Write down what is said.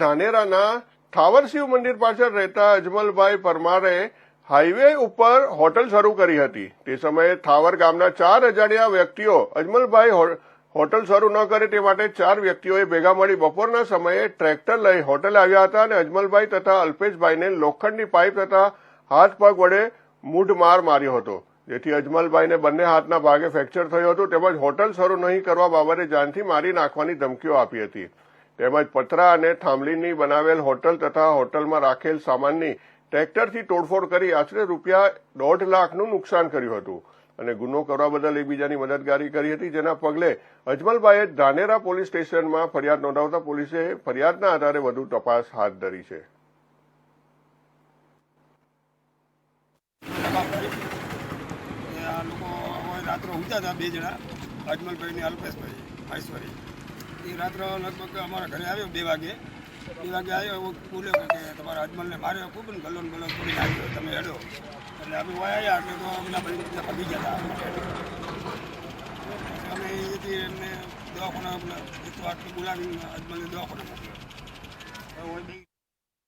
ધાનેરાના થાવર શિવ મંદિર પાછળ રહેતા અજમલભાઈ પરમારે હાઈવે ઉપર હોટલ શરૂ કરી હતી. તે સમયે થાવર ગામના ચાર અજાણ્યા વ્યક્તિઓ અજમલભાઈ હોટલ શરૂ ન કરે તે માટે ચાર વ્યક્તિઓએ ભેગા મળી બપોરના સમયે ટ્રેક્ટર લઈ હોટલ આવ્યા હતા અને અજમલભાઈ તથા અલ્પેશભાઈને લોખંડની પાઇપ તથા હાથ પગ વડે મૂઢ માર માર્યો હતો. જેથી અજમલભાઈને બંને હાથના ભાગે ફ્રેક્ચર થયું હતું તેમજ હોટલ શરૂ નહીં કરવા બાબતે જાનથી મારી નાખવાની ધમકીઓ આપી હતી. તેમજ પતરા અને થાંભલીની બનાવેલ હોટલ તથા હોટલમાં રાખેલ સામાનની ટ્રેક્ટરથી તોડફોડ કરી આશરે રૂપિયા દોઢ લાખનું નુકસાન કર્યું હતું. અને ગુનો કરવા બદલ એકબીજાની મદદગારી કરી હતી, જેના પગલે અજમલભાઈએ ધાનેરા પોલીસ સ્ટેશનમાં ફરિયાદ નોંધાવતા પોલીસે ફરિયાદના આધારે વધુ તપાસ હાથ ધરી છે. રાત્રે ઊંઘતા હતા, બે જણા, અજમલભાઈ ને અલ્પેશભાઈ મહેશ્વરી એ રાત્રે લગભગ અમારા ઘરે આવ્યો બે વાગે. બે વાગે આવ્યો બોલ્યો કે તમારા અજમલને માર્યો, ખૂબ ને ગલોન ગલોન કરી નાખ્યો, તમે હેડો. એટલે અમે વાય આવ્યા એટલે તો અમને ભાઈ પગી ગયા હતા. અમે એથી એમને દવાખાના એક આટલું બોલાવીને અજમલને દવાખાને મોકલ્યો